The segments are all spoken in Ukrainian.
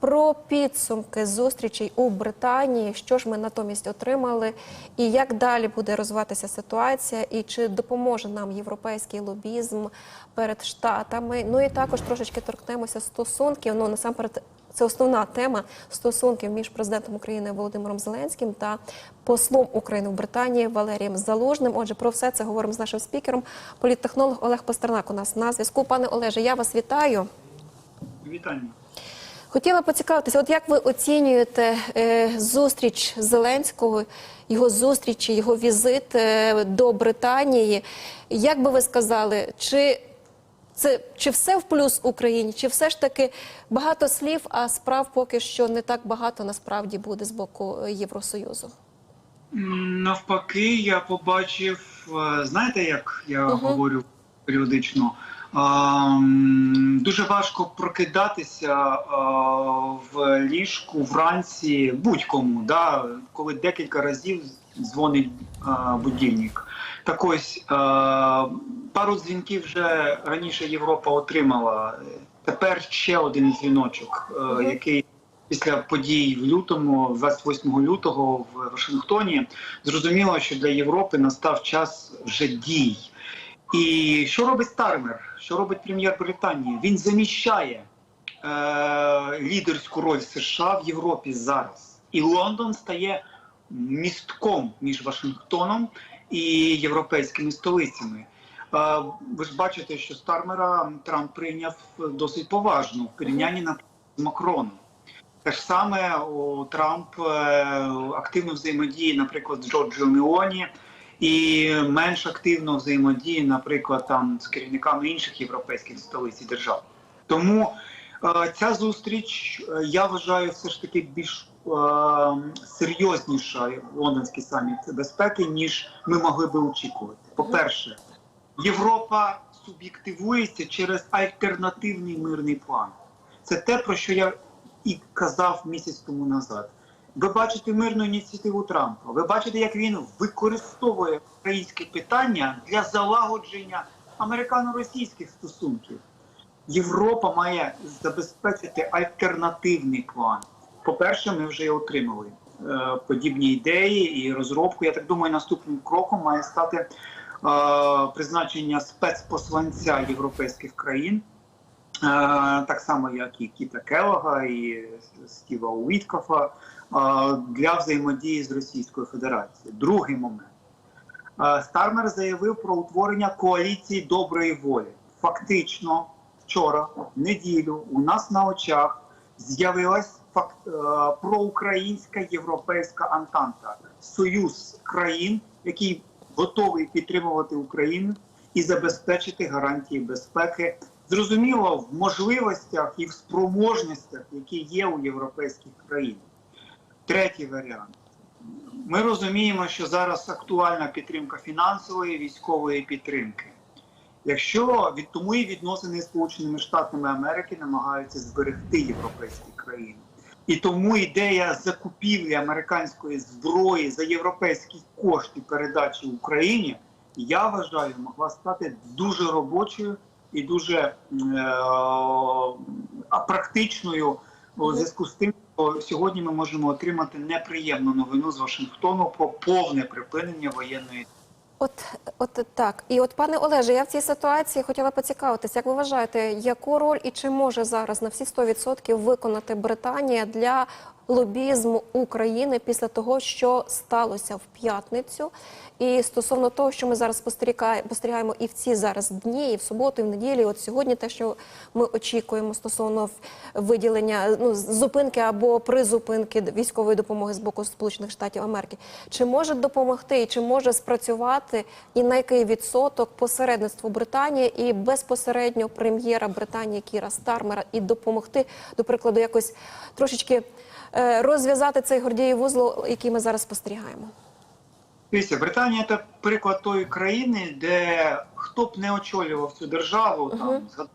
про підсумки зустрічей у Британії. Що ж ми натомість отримали, і як далі буде розвиватися ситуація, і чи допоможе нам європейський лобізм перед штатами? Ну і також трошечки торкнемося стосунків. Ну насамперед. Це основна тема стосунків між президентом України Володимиром Зеленським та послом України в Британії Валерієм Залужним. Отже, про все це говоримо з нашим спікером. Політтехнолог Олег Пастернак у нас на зв'язку. Пане Олеже, я вас вітаю. Вітання. Хотіла поцікавитися, от як ви оцінюєте е, зустріч Зеленського, його зустрічі, його візит е, до Британії? Як би ви сказали, чи це чи все в плюс Україні, чи все ж таки багато слів, а справ поки що не так багато насправді буде з боку Євросоюзу? Навпаки, я побачив, е, знаєте, як я Мгм. говорю періодично, а, дуже важко прокидатися а, в ліжку вранці будь-кому, да, коли декілька разів дзвонить а, будильник. Так ось а, пару дзвінків вже раніше Європа отримала. Тепер ще один дзвіночок, е, який після подій в лютому, 28 лютого в Вашингтоні, зрозуміло, що для Європи настав час вже дій. І що робить Стармер? Що робить прем'єр Британії? Він заміщає е, лідерську роль США в Європі зараз. І Лондон стає містком між Вашингтоном і європейськими столицями. Е, ви ж бачите, що Стармера Трамп прийняв досить поважно в порівнянні на Макроном. Те ж саме о, Трамп е, активно взаємодіє, наприклад, з Джорджіо Меоні, і менш активно взаємодіє, наприклад, там з керівниками інших європейських столиць і держав. Тому е, ця зустріч, е, я вважаю, все ж таки більш е, серйозніша лондонський саміт безпеки, ніж ми могли би очікувати. По-перше, Європа суб'єктивується через альтернативний мирний план. Це те, про що я і казав місяць тому назад. Ви бачите мирну ініціативу Трампа. Ви бачите, як він використовує українське питання для залагодження американо-російських стосунків. Європа має забезпечити альтернативний план. По-перше, ми вже отримали е, подібні ідеї і розробку. Я так думаю, наступним кроком має стати е, призначення спецпосланця європейських країн. Е, так само, як і Кіта Келога, і Стіва Уіткофа е, для взаємодії з Російською Федерацією. Другий момент. Стармер заявив про утворення коаліції доброї волі. Фактично, вчора, в неділю, у нас на очах з'явилась проукраїнська європейська антанта, союз країн, який готовий підтримувати Україну і забезпечити гарантії безпеки. Зрозуміло, в можливостях і в спроможностях, які є у європейських країн. Третій варіант. Ми розуміємо, що зараз актуальна підтримка фінансової військової підтримки. Якщо від тому і відносини з Сполученими Штатами Америки намагаються зберегти європейські країни. І тому ідея закупівлі американської зброї за європейські кошти передачі Україні, я вважаю, могла стати дуже робочою і дуже е, практичною у зв'язку з тим, сьогодні ми можемо отримати неприємну новину з Вашингтону про повне припинення воєнної. От, от так. І от, пане Олеже, я в цій ситуації хотіла поцікавитися, як ви вважаєте, яку роль і чи може зараз на всі 100% виконати Британія для лобізму України після того, що сталося в п'ятницю? І стосовно того, що ми зараз спостерігаємо, і в ці зараз дні, і в суботу, і в неділю, і от сьогодні, те, що ми очікуємо стосовно виділення ну зупинки або призупинки військової допомоги з боку Сполучених Штатів Америки, чи може допомогти і чи може спрацювати і на який відсоток посередництво Британії і безпосередньо прем'єра Британії Кіра Стармера і допомогти, до прикладу, якось трошечки розв'язати цей гордіїв вузол, який ми зараз спостерігаємо? Дивіться, Британія це приклад тої країни, де хто б не очолював цю державу, там Мгм. згадайте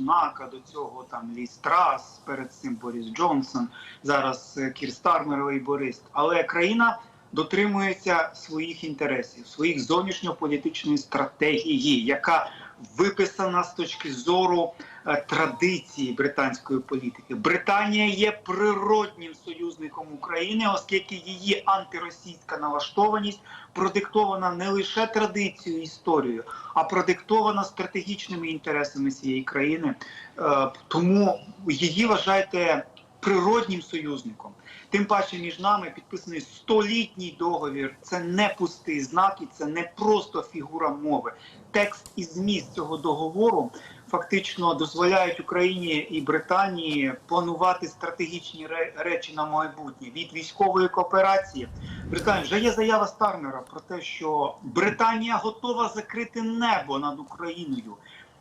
Нака до цього там Лі Страс, перед цим Борис Джонсон, зараз е, Кір Стармер лейборист. Але країна дотримується своїх інтересів, своїх зовнішньополітичної стратегії, яка виписана з точки зору е, традиції британської політики. Британія є природнім союзником України, оскільки її антиросійська налаштованість продиктована не лише традицією, історією, а продиктована стратегічними інтересами цієї країни. Е, Тому її вважайте природнім союзником. Тим паче між нами підписаний столітній договір. Це не пустий знак і це не просто фігура мови. Текст і зміст цього договору фактично дозволяють Україні і Британії планувати стратегічні речі на майбутнє від військової кооперації. Британія вже є заява Стармера про те, що Британія готова закрити небо над Україною.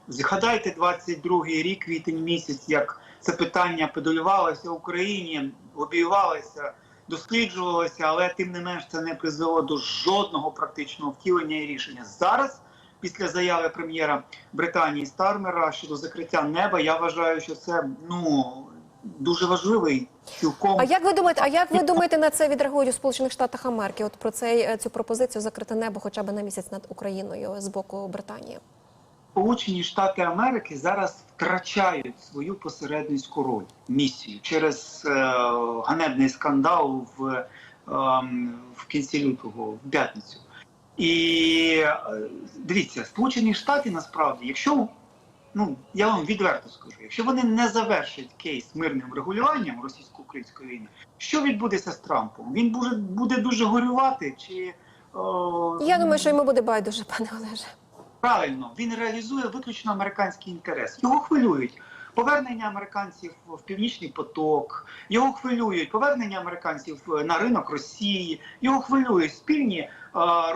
Згадайте 22-й рік, квітень місяць, як це питання педалювалося в Україні, лобіювалося, досліджувалося, але тим не менш це не призвело до жодного практичного втілення і рішення. Зараз, після заяви прем'єра Британії Стармера щодо закриття неба, я вважаю, що це ну дуже важливий цілком. А як ви думаєте, а як ви думаєте на це відреагують у Сполучених Штатах Америки? От про цей цю пропозицію закрити небо хоча б на місяць над Україною з боку Британії? Сполучені Штати Америки зараз втрачають свою посередницьку роль місію через е, ганебний скандал в, е, в кінці лютого, в п'ятницю. І е, дивіться, Сполучені Штати насправді, якщо ну я вам відверто скажу, якщо вони не завершать кейс мирним регулюванням російсько-української війни, що відбудеться з Трампом? Він буде, буде дуже горювати чи е, Я думаю, що йому буде байдуже, пане Олеже. Правильно, він реалізує виключно американський інтерес. Його хвилюють повернення американців в північний поток, його хвилюють повернення американців на ринок Росії, його хвилюють спільні е,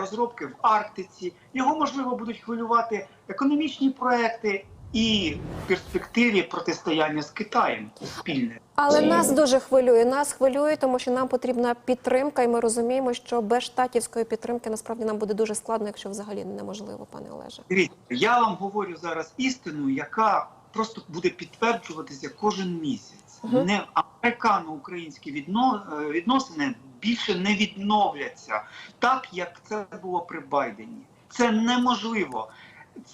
розробки в Арктиці. Його можливо будуть хвилювати економічні проекти і в перспективі протистояння з Китаєм спільне. Але нас дуже хвилює. Нас хвилює, тому що нам потрібна підтримка, і ми розуміємо, що без штатівської підтримки насправді нам буде дуже складно, якщо взагалі неможливо, пане Олеже. Дивіться, я вам говорю зараз істину, яка просто буде підтверджуватися кожен місяць. Мгм. Не американо-українські відно, е, відносини більше не відновляться так, як це було при Байдені. Це неможливо.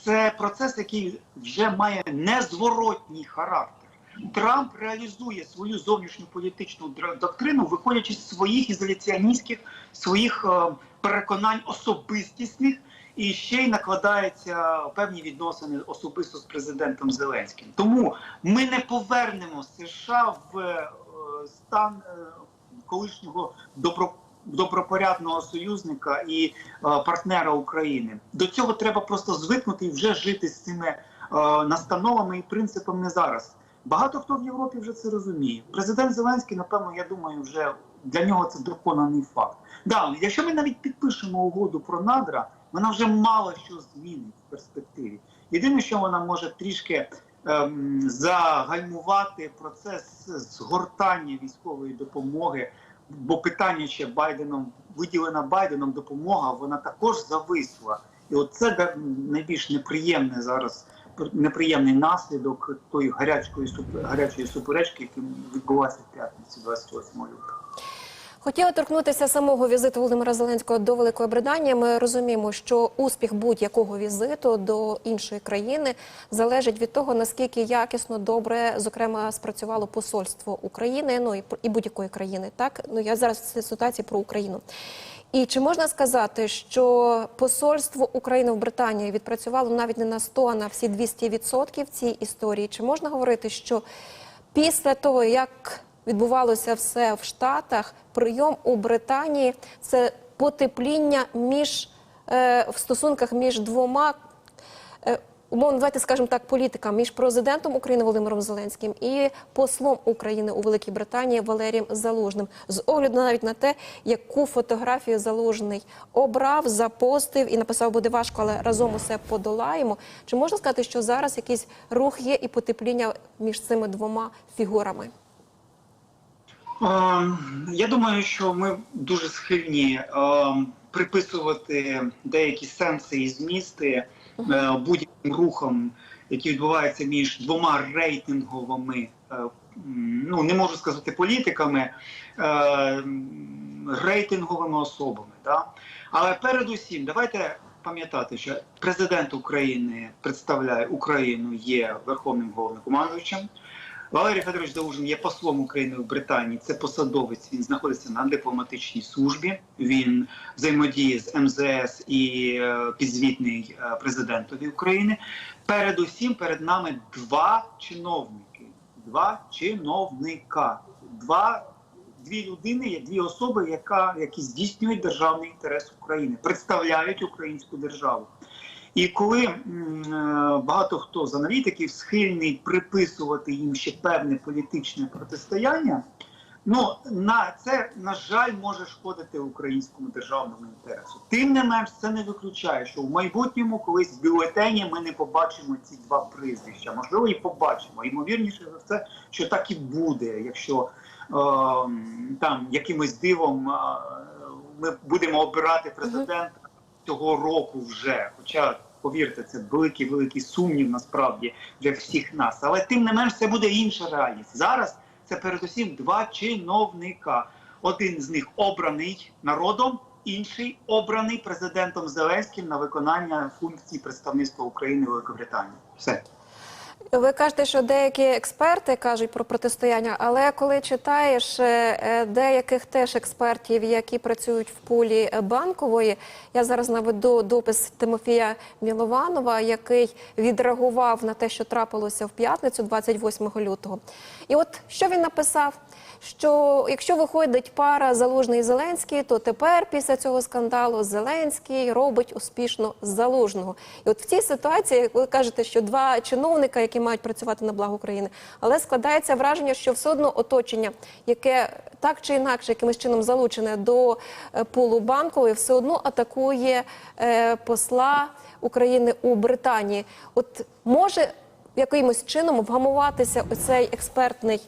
Це процес, який вже має незворотній характер. Трамп реалізує свою зовнішню політичну доктрину, виходячи з своїх ізоляціоністських, своїх е, переконань особистісних, і ще й накладаються певні відносини особисто з президентом Зеленським. Тому ми не повернемо США в е, стан е, колишнього добро, добропорядного союзника і е, партнера України. До цього треба просто звикнути і вже жити з цими е, настановами і принципами зараз. Багато хто в Європі вже це розуміє. Президент Зеленський, напевно, я думаю, вже для нього це доконаний факт. Да, якщо ми навіть підпишемо угоду про надра, вона вже мало що змінить в перспективі. Єдине, що вона може трішки ем, загальмувати процес згортання військової допомоги, бо питання ще Байденом виділена Байденом допомога, вона також зависла. І от це найбільш неприємне зараз неприємний наслідок тої гарячої гарячої суперечки, яка відбулася в п'ятницю 28 лютого. Хотіла торкнутися самого візиту Володимира Зеленського до Великої Британії. Ми розуміємо, що успіх будь-якого візиту до іншої країни залежить від того, наскільки якісно добре, зокрема, спрацювало посольство України, ну і, і будь-якої країни. Так ну я зараз в ситуації про Україну. І чи можна сказати, що посольство України в Британії відпрацювало навіть не на 100, а на всі 200% в цій історії? Чи можна говорити, що після того, як відбувалося все в Штатах, прийом у Британії це потепління між е, в стосунках між двома. Е, Умовно, давайте скажемо так, політика між президентом України Володимиром Зеленським і послом України у Великій Британії Валерієм Залужним, з огляду навіть на те, яку фотографію Залужний обрав, запостив і написав, буде важко, але разом усе подолаємо. Чи можна сказати, що зараз якийсь рух є і потепління між цими двома фігурами? Ем, Я думаю, що ми дуже схильні ем, приписувати деякі сенси і змісти е, будь-яким рухам, які відбуваються між двома рейтинговими, е, ну не можу сказати політиками, е, рейтинговими особами. Да? Але передусім, давайте пам'ятати, що президент України представляє Україну, є верховним головнокомандуючим. Валерій Федорович Залужин є послом України в Британії. Це посадовець. Він знаходиться на дипломатичній службі. Він взаємодіє з МЗС і е, підзвітний е, президентові України. Передусім, перед нами два чиновники, два чиновника, два дві людини, є дві особи, яка, які здійснюють державний інтерес України, представляють українську державу. І коли е, багато хто з аналітиків схильний приписувати їм ще певне політичне протистояння, ну на це на жаль може шкодити українському державному інтересу. Тим не менш, це не виключає, що в майбутньому колись в бюлетені ми не побачимо ці два прізвища. Можливо, і побачимо. Ймовірніше за все, що так і буде, якщо е, там якимось дивом е, ми будемо обирати президента цього року вже. Хоча, повірте, це великий великий сумнів насправді для всіх нас. Але тим не менш, це буде інша реальність. Зараз це передусім два чиновника. Один з них обраний народом, інший обраний президентом Зеленським на виконання функції представництва України в Великобританії. Все. Ви кажете, що деякі експерти кажуть про протистояння, але коли читаєш е, е, деяких теж експертів, які працюють в пулі банкової, я зараз наведу допис Тимофія Мілованова, який відреагував на те, що трапилося в п'ятницю, 28 лютого. І от що він написав? Що якщо виходить пара Залужний Зеленський, то тепер після цього скандалу Зеленський робить успішно залужного. І от в цій ситуації, як ви кажете, що два чиновника, які мають працювати на благо України, але складається враження, що все одно оточення, яке так чи інакше якимось чином залучене до е, пулу банкової, все одно атакує е, посла України у Британії. От може якимось чином вгамуватися оцей експертний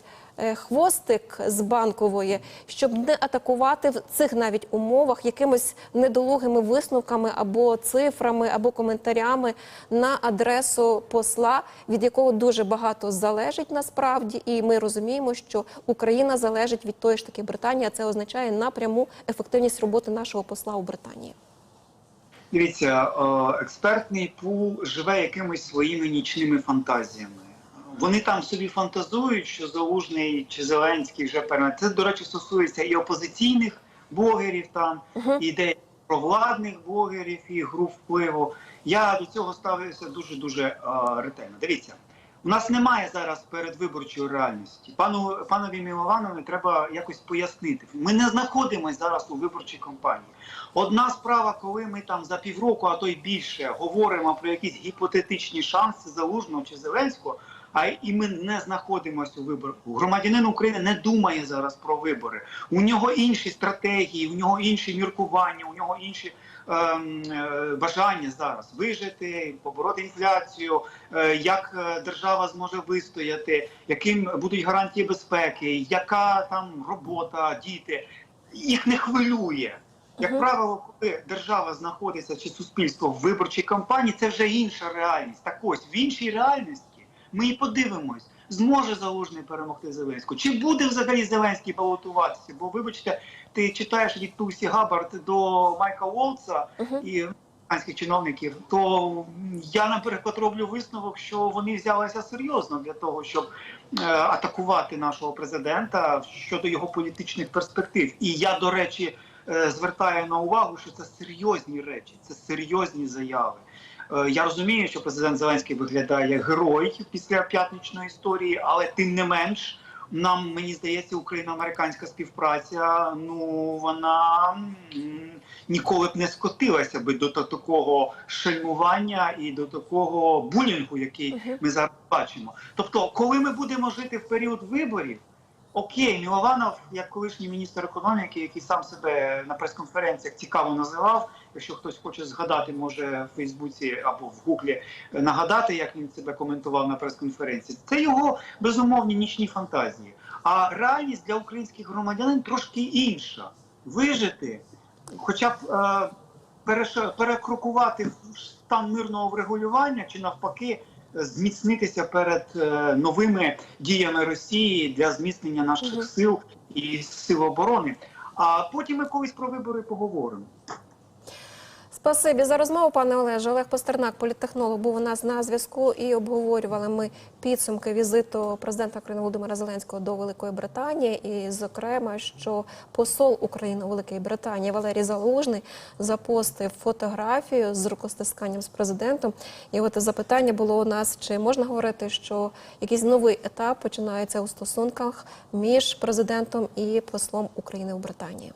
хвостик з банкової, щоб не атакувати в цих навіть умовах якимись недолугими висновками або цифрами, або коментарями на адресу посла, від якого дуже багато залежить насправді, і ми розуміємо, що Україна залежить від тої ж таки Британії. а Це означає напряму ефективність роботи нашого посла у Британії. Дивіться, е, експертний пул живе якимись своїми нічними фантазіями. Вони там собі фантазують, що Залужний чи Зеленський вже перемог. Це, до речі, стосується і опозиційних блогерів там, і деяких провладних блогерів, і груп впливу. Я до цього ставлюся дуже дуже е, ретельно. Дивіться, у нас немає зараз передвиборчої реальності. Пану панові Мілованові треба якось пояснити. Ми не знаходимося зараз у виборчій кампанії. Одна справа, коли ми там за півроку, а то й більше, говоримо про якісь гіпотетичні шанси Залужного чи Зеленського. А і ми не знаходимося у виборах. Громадянин України не думає зараз про вибори. У нього інші стратегії, у нього інші міркування, у нього інші ем, е, бажання зараз вижити, побороти інфляцію, е, як е, держава зможе вистояти, яким будуть гарантії безпеки, яка там робота, діти їх не хвилює. Як правило, коли держава знаходиться чи суспільство в виборчій кампанії, це вже інша реальність. Так ось в іншій реальності ми і подивимось, зможе залужний перемогти Зеленського, чи буде взагалі Зеленський балотуватися? Бо, вибачте, ти читаєш від Тусі Габард до Майка Мгм. і американських чиновників, то я, наприклад, роблю висновок, що вони взялися серйозно для того, щоб е, атакувати нашого президента щодо його політичних перспектив. І я, до речі, е, звертаю на увагу, що це серйозні речі, це серйозні заяви. Е, Я розумію, що президент Зеленський виглядає як герой після п'ятничної історії, але тим не менш. Нам мені здається, україно-американська співпраця. Ну вона ніколи б не скотилася би до такого шельмування і до такого булінгу, який ми зараз бачимо. Тобто, коли ми будемо жити в період виборів, окей, Мілованов, як колишній міністр економіки, який сам себе на прес-конференціях цікаво називав. Якщо хтось хоче згадати, може в Фейсбуці або в Гуглі е, нагадати, як він себе коментував на прес-конференції. Це його безумовні нічні фантазії. А реальність для українських громадянин трошки інша. Вижити, хоча б е, переш- перекрокувати в стан мирного врегулювання чи навпаки зміцнитися перед е, новими діями Росії для зміцнення наших сил і сил оборони. А потім ми колись про вибори поговоримо. Спасибі за розмову, пане Олеже. Олег Пастернак, політтехнолог, був у нас на зв'язку і обговорювали ми підсумки візиту президента України Володимира Зеленського до Великої Британії. І, зокрема, що посол України у Великій Британії Валерій Залужний запостив фотографію з рукостисканням з президентом. І от запитання було у нас: чи можна говорити, що якийсь новий етап починається у стосунках між президентом і послом України у Британії?